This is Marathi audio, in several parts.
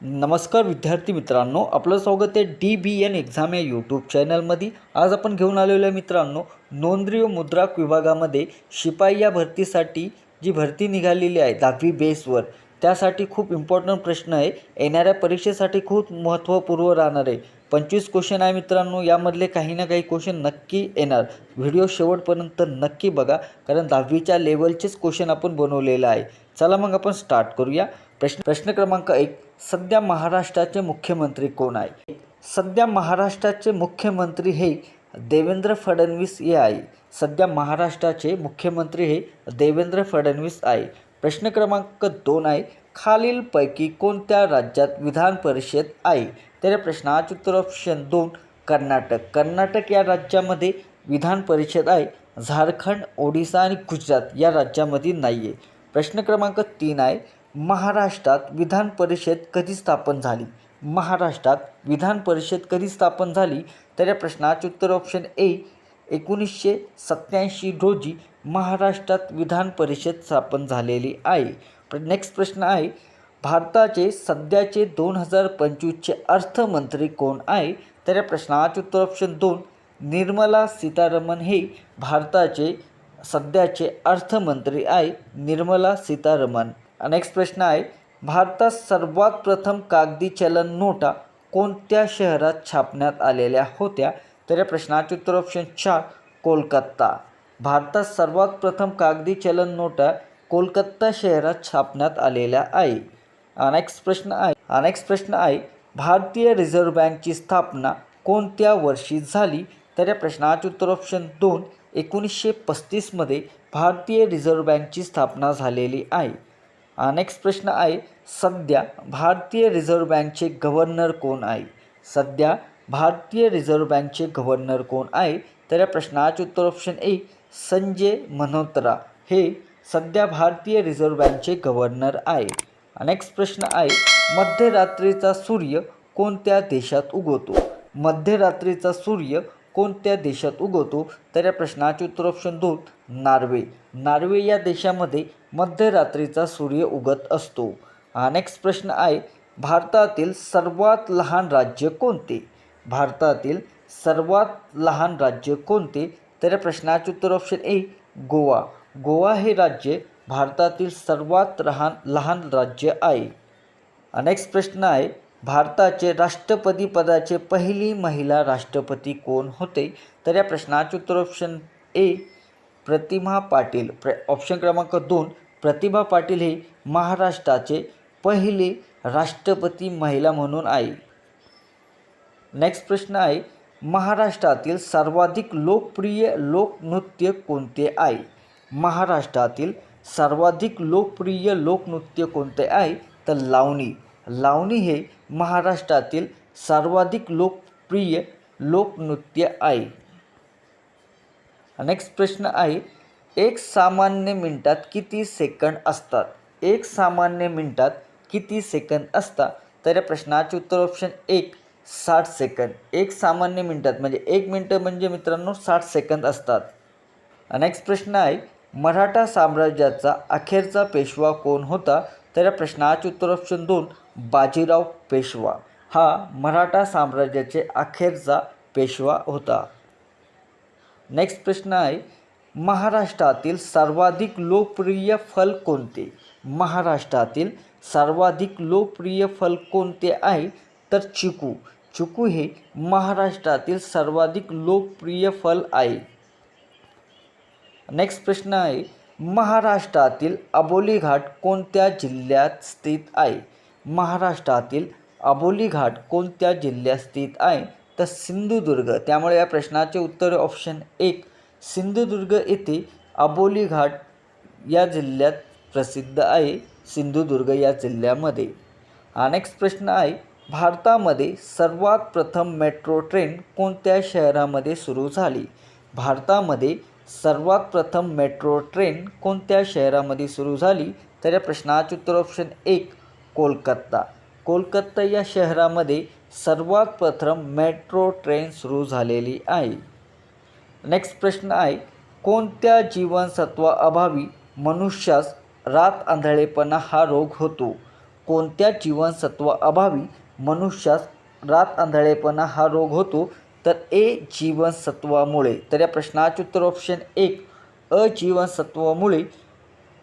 नमस्कार विद्यार्थी मित्रांनो आपलं स्वागत आहे डी बी एन एक्झाम या यूट्यूब चॅनलमध्ये आज आपण घेऊन आलेलो आहे मित्रांनो नोंदणी व मुद्राक विभागामध्ये शिपाई या भरतीसाठी जी भरती निघालेली आहे दहावी बेसवर त्यासाठी खूप इम्पॉर्टंट प्रश्न आहे. येणाऱ्या परीक्षेसाठी खूप महत्त्वपूर्व राहणार आहे. पंचवीस क्वेश्चन आहे मित्रांनो यामधले काही ना काही क्वेश्चन नक्की येणार. व्हिडिओ शेवटपर्यंत नक्की बघा कारण दहावीच्या लेवलचेच क्वेश्चन आपण बनवलेलं आहे. चला मग आपण स्टार्ट करूया. प्रश्न प्रश्न क्रमांक एक सध्या महाराष्ट्राचे मुख्यमंत्री कोण आहे? सध्या महाराष्ट्राचे मुख्यमंत्री हे देवेंद्र फडणवीस हे आहे. सध्या महाराष्ट्राचे मुख्यमंत्री हे देवेंद्र फडणवीस आहे. प्रश्न क्रमांक दोन आहे खालीलपैकी कोणत्या राज्यात विधान परिषद आहे? तर या प्रश्नाचे उत्तर ऑप्शन दोन कर्नाटक. कर्नाटक या राज्यामध्ये विधान परिषद आहे. झारखंड ओडिसा आणि गुजरात या राज्यामध्ये नाही आहे प्रश्न क्रमांक तीन आहे महाराष्ट्रात विधान परिषद कधी स्थापन झाली? महाराष्ट्रात विधान परिषद कधी स्थापन झाली? तर या प्रश्नाचे उत्तर ऑप्शन ए एकोणीसशे सत्याऐंशी रोजी महाराष्ट्रात विधान परिषद स्थापन झालेली आहे. नेक्स्ट प्रश्न आहे भारताचे सध्याचे दोन हजार पंचवीसचे अर्थमंत्री कोण आहे? तर या प्रश्नाचे उत्तर ऑप्शन दोन निर्मला सीतारमण हे भारताचे सध्याचे अर्थमंत्री आहे निर्मला सीतारमण. नेक्स्ट प्रश्न आहे भारतात सर्वात प्रथम कागदी चलन नोटा कोणत्या शहरात छापण्यात आलेल्या होत्या? तर या प्रश्नाचे उत्तर ऑप्शन चार कोलकाता. भारतात सर्वात प्रथम कागदी चलन नोटा कोलकाता शहरात छापण्यात आलेल्या आहे. नेक्स्ट प्रश्न आहे. नेक्स्ट प्रश्न आहे भारतीय रिझर्व्ह बँकची स्थापना कोणत्या वर्षी झाली? तर या प्रश्नाचे उत्तर ऑप्शन दोन एकोणीसशे पस्तीसमध्ये भारतीय रिझर्व्ह बँकची स्थापना झालेली आहे. नेक्स्ट प्रश्न आहे सध्या भारतीय रिझर्व्ह बँकचे गव्हर्नर कोण आहे? सध्या भारतीय रिझर्व्ह बँकचे गव्हर्नर कोण आहे? तर या प्रश्नाचे उत्तर ऑप्शन ए संजय मल्होत्रा. हे सध्या भारतीय रिझर्व्ह बँकचे गव्हर्नर आहे. नेक्स्ट प्रश्न आहे मध्यरात्रीचा सूर्य कोणत्या देशात उगवतो? मध्यरात्रीचा सूर्य कोणत्या देशात उगवतो? तर या प्रश्नाचे उत्तर ऑप्शन दोन नार्वे. नार्वे या देशामध्ये मध्यरात्रीचा सूर्य उगत असतो. हा नेक्स्ट प्रश्न आहे भारतातील सर्वात लहान राज्य कोणते? भारतातील सर्वात लहान राज्य कोणते? तर या प्रश्नाचे उत्तर ऑप्शन ए गोवा. गोवा हे राज्य भारतातील सर्वात लहान लहान राज्य आहे. नेक्स्ट प्रश्न आहे भारताचे राष्ट्रपती पदाचे पहिली महिला राष्ट्रपती कोण होते? तर या प्रश्नाचे उत्तर ऑप्शन ए प्रतिमा पाटील प्र ऑप्शन क्रमांक दोन प्रतिभा पाटील हे महाराष्ट्राचे पहिले राष्ट्रपती महिला म्हणून आहे. नेक्स्ट प्रश्न आहे महाराष्ट्रातील सर्वाधिक लोकप्रिय लोकनृत्य कोणते आहे? महाराष्ट्रातील सर्वाधिक लोकप्रिय लोकनृत्य कोणते आहे? तर लावणी. लावणी हे महाराष्ट्रातील सर्वाधिक लोकप्रिय लोकनृत्य आहे. नेक्स्ट प्रश्न आहे. एक सामान्य मिनटात किती सेकंड असतात? एक सामान्य मिनटात किती सेकंद असतात? तर या प्रश्नाचे उत्तर ऑप्शन एक साठ सेकंद एक सामान्य मिनटात म्हणजे एक मिनटं म्हणजे मित्रांनो साठ सेकंद असतात. नेक्स्ट प्रश्न आहे. मराठा साम्राज्याचा अखेरचा पेशवा कोण होता? तर या प्रश्नाचे उत्तर ऑप्शन दोन बाजीराव पेशवा. हा मराठा साम्राज्याचे अखेरचा पेशवा होता. नेक्स्ट प्रश्न आहे, महाराष्ट्रातील सर्वाधिक लोकप्रिय फल कोणते? महाराष्ट्रातील सर्वाधिक लोकप्रिय फल कोणते आहे? तर चिकू. चिकू हे महाराष्ट्रातील सर्वाधिक लोकप्रिय फल आहे. नेक्स्ट प्रश्न आहे, महाराष्ट्रातील अबोली घाट जिल्ह्यात स्थित आहे? महाराष्ट्रातील अबोली घाट जिल्ह्यात स्थित आहे? तर सिंधुदुर्ग. त्यामुळे या प्रश्नाचे उत्तर ऑप्शन एक सिंधुदुर्ग येथे अबोली घाट या जिल्ह्यात प्रसिद्ध आहे सिंधुदुर्ग या जिल्ह्यामध्ये. हा नेक्स्ट प्रश्न आहे भारतामध्ये सर्वात प्रथम मेट्रो ट्रेन कोणत्या शहरामध्ये सुरू झाली? भारतामध्ये सर्वात प्रथम मेट्रो ट्रेन कोणत्या शहरामध्ये सुरू झाली? तर या प्रश्नाचे उत्तर ऑप्शन एक कोलकाता. कोलकाता या शहरामध्ये सर्वात प्रथम मेट्रो ट्रेन सुरू झालेली आहे. नेक्स्ट प्रश्न आहे कोणत्या जीवनसत्वा अभावी मनुष्यास रात आंधळेपणा हा रोग होतो? कोणत्या जीवनसत्वाअभावी मनुष्यास रात आंधळेपणा हा रोग होतो? तर ए जीवनसत्वामुळे. तर या प्रश्नाचे उत्तर ऑप्शन एक अजीवनसत्वामुळे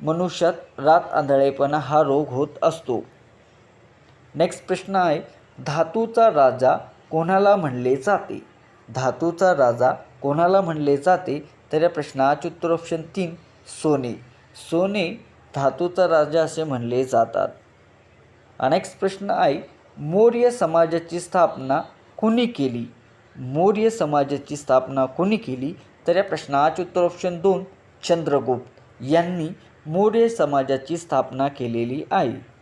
मनुष्यात रात आंधळेपणा हा रोग होत असतो. नेक्स्ट प्रश्न आहे धातूचा राजा कोणाला म्हणले जाते? धातूचा राजा कोणाला म्हणले जाते? तर या प्रश्नाचे उत्तर ऑप्शन तीन सोने. सोने धातूचा राजा असे म्हणले जातात. नेक्स्ट प्रश्न आहे मौर्य समाजाची स्थापना कुणी केली? मौर्य समाजाची स्थापना कोणी केली? तर या प्रश्नाचे उत्तर ऑप्शन दोन चंद्रगुप्त यांनी मौर्य समाजाची स्थापना केलेली आहे.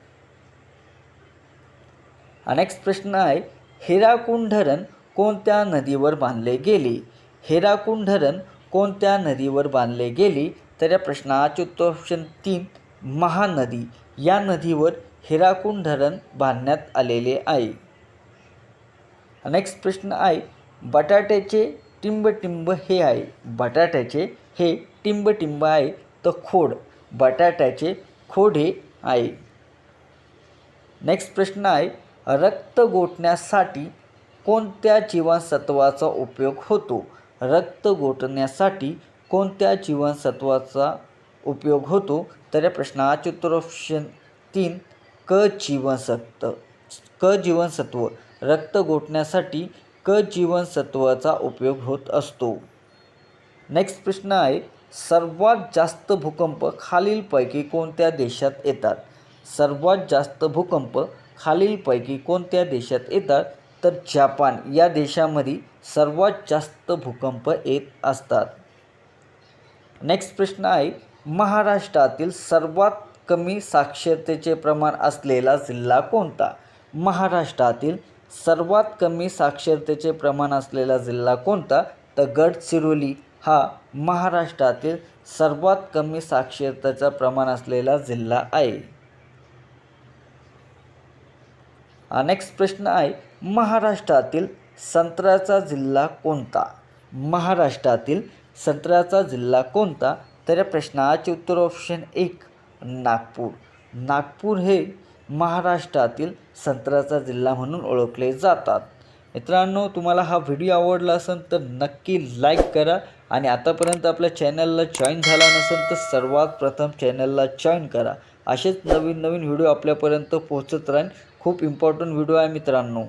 नेक्स्ट प्रश्न आहे. हिराकुंड धरण कोणत्या नदीवर बांधले गेले? हिराकुंड धरण कोणत्या नदीवर बांधले गेले? तर या प्रश्नाचे उत्तर ऑप्शन तीन महानदी. या नदीवर हिराकुंड धरण बांधण्यात आलेले आहे. नेक्स्ट प्रश्न आहे. बटाट्याचे टिंबटिंब हे आहे. बटाट्याचे हे टिंबटिंब आहे. तर खोड. बटाट्याचे खोड हे आहे. नेक्स्ट प्रश्न आहे. रक्त गोठण्यासाठी कोणत्या जीवनसत्वाचा उपयोग होतो? रक्त गोठण्यासाठी कोणत्या जीवनसत्वाचा उपयोग होतो? तर या प्रश्नाचे उत्तर ऑप्शन तीन क जीवनसत्व क जीवनसत्व. रक्त गोठण्यासाठी क जीवनसत्वाचा उपयोग होत असतो. नेक्स्ट प्रश्न आहे सर्वात जास्त भूकंप खालीलपैकी कोणत्या देशात येतात? सर्वात जास्त भूकंप खालीलपैकी कोणत्या देशात येतात? तर जपान. या देशामध्ये सर्वात जास्त भूकंप येत असतात. नेक्स्ट प्रश्न आहे. महाराष्ट्रातील सर्वात कमी साक्षरतेचे प्रमाण असलेला जिल्हा कोणता? महाराष्ट्रातील सर्वात कमी साक्षरतेचे प्रमाण असलेला जिल्हा कोणता? तर गडचिरोली हा महाराष्ट्रातील सर्वात कमी साक्षरतेचा प्रमाण असलेला जिल्हा आहे. नेक्स्ट प्रश्न आहे. महाराष्ट्रातील संत्र्याचा जिल्हा कोणता? महाराष्ट्रातील संत्र्याचा जिल्हा कोणता? तर या प्रश्नाचे उत्तर ऑप्शन एक नागपूर. नागपूर हे महाराष्ट्रातील संत्र्याचा जिल्हा म्हणून ओळखले जातात. मित्रांनो तुम्हाला हा व्हिडिओ आवडला असेल तर नक्की लाईक करा आणि आतापर्यंत आपल्या चॅनलला जॉईन झाला नसेल तर सर्वात प्रथम चॅनलला जॉईन करा. असेच नवीन नवीन व्हिडिओ आपल्यापर्यंत पोहोचत राहील खूप इम्पॉर्टंट व्हिडिओ आहे मित्रांनो.